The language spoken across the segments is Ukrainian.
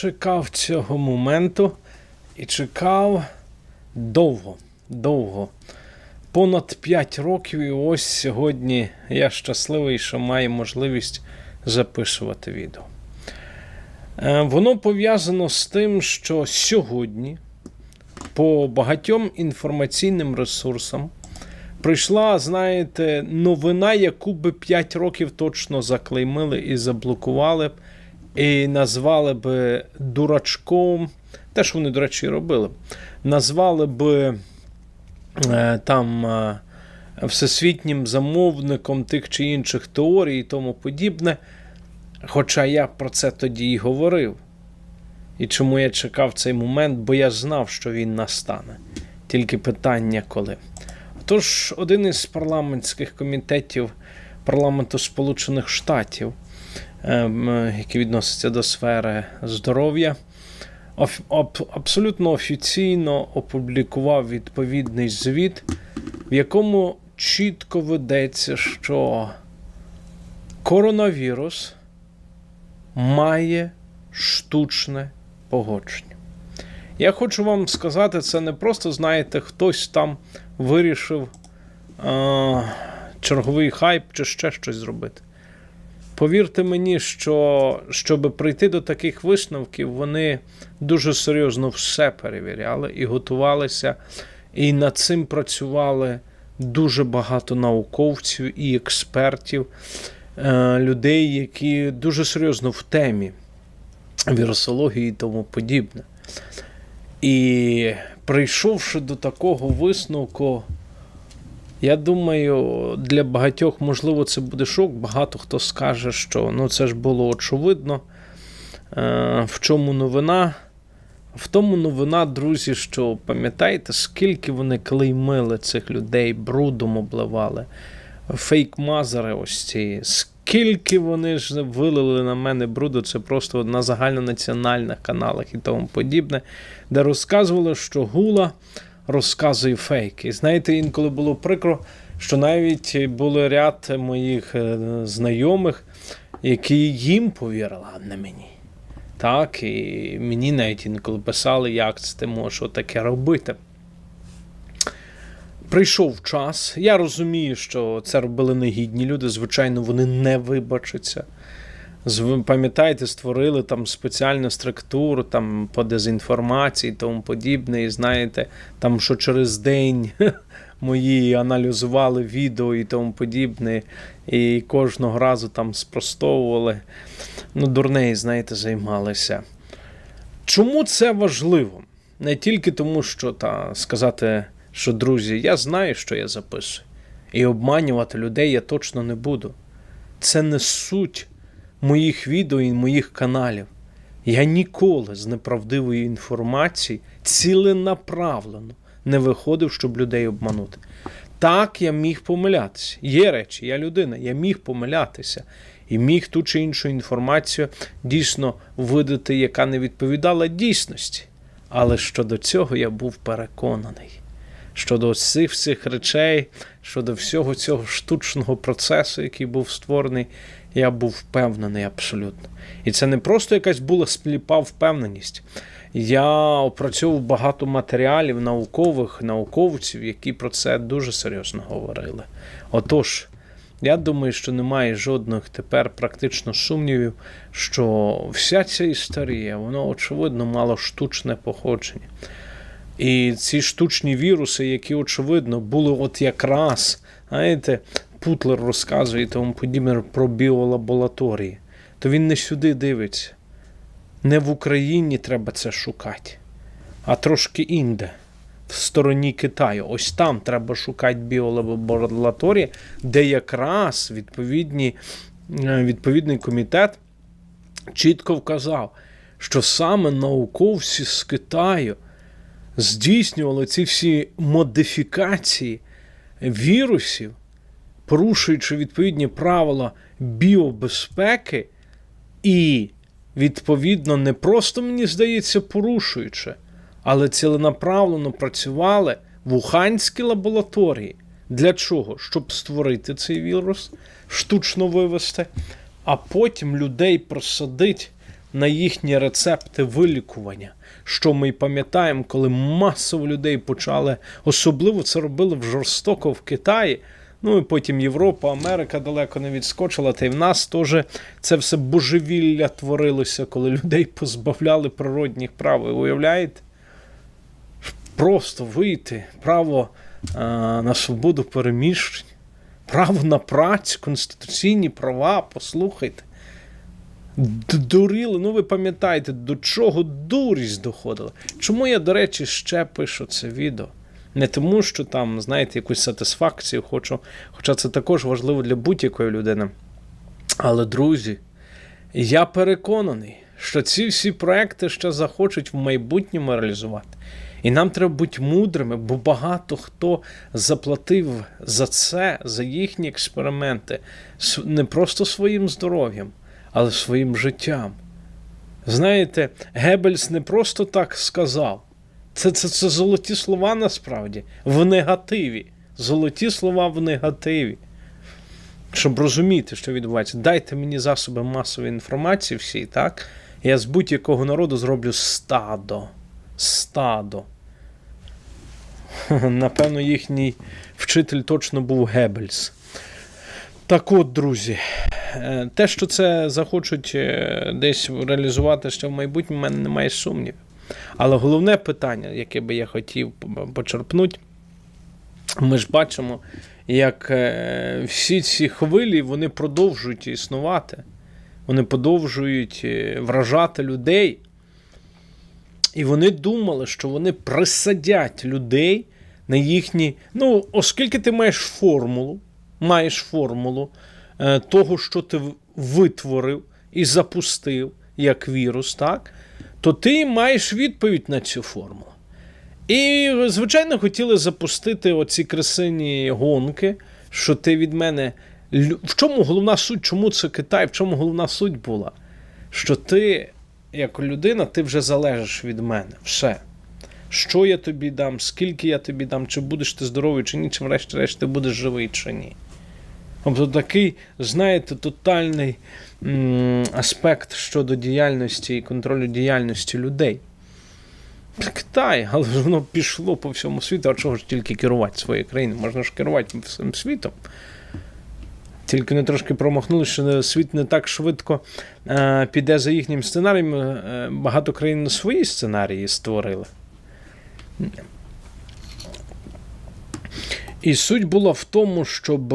чекав цього моменту і чекав довго, довго. Понад 5 років, і ось сьогодні я щасливий, що маю можливість записувати відео. Е, Воно пов'язано з тим, що сьогодні по багатьом інформаційним ресурсам прийшла, знаєте, новина, яку би 5 років точно заклеймили і заблокували б, і назвали б дурачком. Те, що вони, до речі, робили. Назвали б е, там е, всесвітнім замовником тих чи інших теорій і тому подібне. Хоча я про це тоді і говорив. І чому я чекав цей момент, бо я знав, що він настане. Тільки питання коли. Тож, один із парламентських комітетів парламенту Сполучених Штатів, ем, який відноситься до сфери здоров'я, абсолютно офіційно опублікував відповідний звіт, в якому чітко ведеться, що коронавірус має штучне погодження. Я хочу вам сказати, це не просто, знаєте, хтось там вирішив е- черговий хайп чи ще щось зробити. Повірте мені, що щоб прийти до таких висновків, вони дуже серйозно все перевіряли і готувалися, і над цим працювали дуже багато науковців і експертів, е, людей, які дуже серйозно в темі вірусології і тому подібне. І прийшовши до такого висновку, я думаю, для багатьох, можливо, це буде шок. Багато хто скаже, що ну, це ж було очевидно. Е, в чому новина? В тому новина, друзі, що пам'ятаєте, скільки вони клеймили цих людей, брудом обливали, фейк-мазери ось ці, скільки вони ж вилили на мене бруду, це просто на загальнонаціональних каналах і тому подібне, де розказували, що гула розказує фейки. І знаєте, інколи було прикро, що навіть були ряд моїх е, знайомих, які їм повірили, а не мені. Так, і мені навіть інколи писали, як це ти можеш таке робити. Прийшов час. Я розумію, що це робили негідні люди. Звичайно, вони не вибачаться. Пам'ятаєте, створили там спеціальну структуру там, по дезінформації і тому подібне. І знаєте, там що через день мої аналізували відео і тому подібне, і кожного разу там спростовували. Ну, дурнеї, знаєте, займалися. Чому це важливо? Не тільки тому, що та, сказати, що друзі, я знаю, що я записую, і обманювати людей я точно не буду. Це не суть моїх відео і моїх каналів. Я ніколи з неправдивої інформації ціленаправлено не виходив, щоб людей обманути. Так, я міг помилятися. Є речі, я людина, я міг помилятися і міг ту чи іншу інформацію дійсно видати, яка не відповідала дійсності. Але щодо цього я був переконаний. Щодо цих всіх речей, щодо всього цього штучного процесу, який був створений, я був впевнений абсолютно. І це не просто якась була сліпа впевненість. Я опрацьовував багато матеріалів наукових, науковців, які про це дуже серйозно говорили. Отож, я думаю, що немає жодних тепер практично сумнівів, що вся ця історія, воно очевидно мало штучне походження. І ці штучні віруси, які, очевидно, були от якраз, знаєте, Путлер розказує тому подібне про біолабораторії, то він не сюди дивиться. Не в Україні треба це шукати, а трошки інде, в стороні Китаю. Ось там треба шукати біолабораторії, де якраз відповідні, е, відповідний комітет чітко вказав, що саме науковці з Китаю здійснювали ці всі модифікації вірусів, порушуючи відповідні правила біобезпеки, і, відповідно, не просто, мені здається, порушуючи, але ціленаправлено працювали в Уханській лабораторії. Для чого? Щоб створити цей вірус, штучно вивести, а потім людей просадить на їхні рецепти вилікування. Що ми пам'ятаємо, коли масово людей почали, особливо це робили в жорстоко в Китаї. Ну і потім Європа, Америка далеко не відскочила, та й в нас теж це все божевілля творилося, коли людей позбавляли природних прав. Ви уявляєте? Просто вийти, право а, на свободу переміщення, право на працю, конституційні права, послухайте. Дуріли, ну ви пам'ятаєте, до чого дурість доходила. Чому я, до речі, ще пишу це відео? Не тому, що там, знаєте, якусь сатисфакцію хочу, хоча це також важливо для будь-якої людини. Але, друзі, я переконаний, що ці всі проекти ще захочуть в майбутньому реалізувати. І нам треба бути мудрими, бо багато хто заплатив за це, за їхні експерименти, не просто своїм здоров'ям, але своїм життям. Знаєте, Геббельс не просто так сказав. Це, це, це золоті слова насправді в негативі. Золоті слова в негативі. Щоб розуміти, що відбувається. Дайте мені засоби масової інформації всі, так? Я з будь-якого народу зроблю стадо. Стадо. Напевно, їхній вчитель точно був Геббельс. Так от, друзі, е, те, що це захочуть е, десь реалізувати ще в майбутньому, в мене немає сумнівів. Але головне питання, яке би я хотів почерпнути, ми ж бачимо, як е, всі ці хвилі вони продовжують існувати, вони продовжують е, вражати людей. І вони думали, що вони присадять людей на їхні. Ну, оскільки ти маєш формулу, маєш формулу е, того, що ти витворив і запустив як вірус, так? То ти маєш відповідь на цю формулу. І, звичайно, хотіли запустити оці красині гонки, що ти від мене. В чому головна суть? Чому це Китай? В чому головна суть була? Що ти, як людина, ти вже залежиш від мене. Все. Що я тобі дам, скільки я тобі дам, чи будеш ти здоровий, чи ні, чи врешті-решт ти будеш живий, чи ні. Тобто такий, знаєте, тотальний аспект щодо діяльності і контролю діяльності людей. Китай, але ж воно пішло по всьому світу, а чого ж тільки керувати своєю країною? Можна ж керувати всім світом. Тільки не трошки промахнули, що світ не так швидко е, піде за їхнім сценарієм. Е, багато країн свої сценарії створили. І суть була в тому, щоб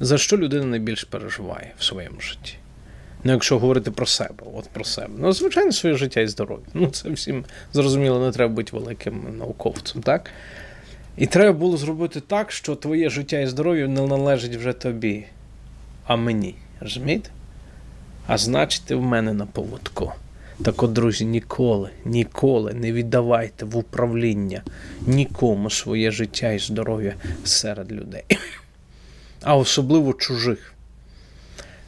за що людина найбільше переживає в своєму житті. Ну, якщо говорити про себе, от про себе. Ну, звичайно, своє життя і здоров'я. Ну, це всім зрозуміло, не треба бути великим науковцем, так? І треба було зробити так, що твоє життя і здоров'я не належить вже тобі, а мені. Розумієте? А значить, ти в мене на поводку. Так от, друзі, ніколи, ніколи не віддавайте в управління нікому своє життя і здоров'я серед людей, а особливо чужих.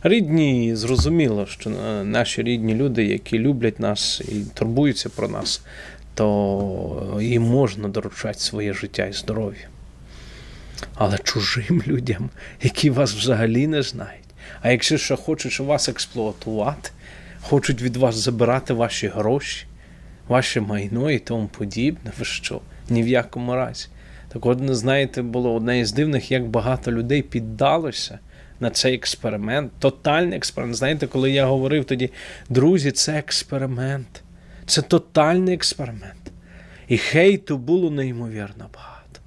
Рідні, зрозуміло, що е, наші рідні люди, які люблять нас і турбуються про нас, то їм можна доручати своє життя і здоров'я. Але чужим людям, які вас взагалі не знають, а якщо ще хочуть вас експлуатувати, хочуть від вас забирати ваші гроші, ваше майно і тому подібне, ви що? Ні в якому разі. Так от, знаєте, було одне із дивних, як багато людей піддалося на цей експеримент, тотальний експеримент. Знаєте, коли я говорив тоді, друзі, це експеримент, це тотальний експеримент. І хейту було неймовірно багато.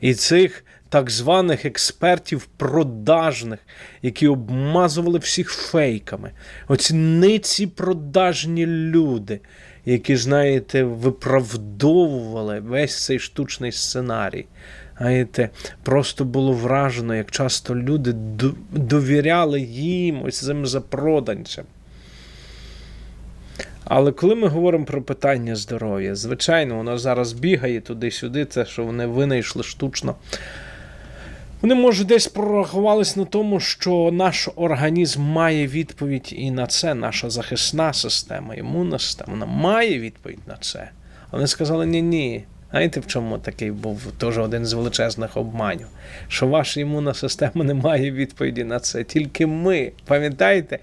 І цих так званих експертів продажних, які обмазували всіх фейками. Оці ниці продажні люди, які, знаєте, виправдовували весь цей штучний сценарій. Знаєте, просто було вражено, як часто люди довіряли їм, ось цим запроданцям. Але коли ми говоримо про питання здоров'я, звичайно, воно зараз бігає туди-сюди, це що вони винайшли штучно. Вони, може, десь прорахувались на тому, що наш організм має відповідь і на це, наша захисна система, імунна система, вона має відповідь на це. Вони сказали: ні-ні. Знаєте, в чому такий був теж один з величезних обманів? Що ваша імунна система не має відповіді на це. Тільки ми. Пам'ятаєте?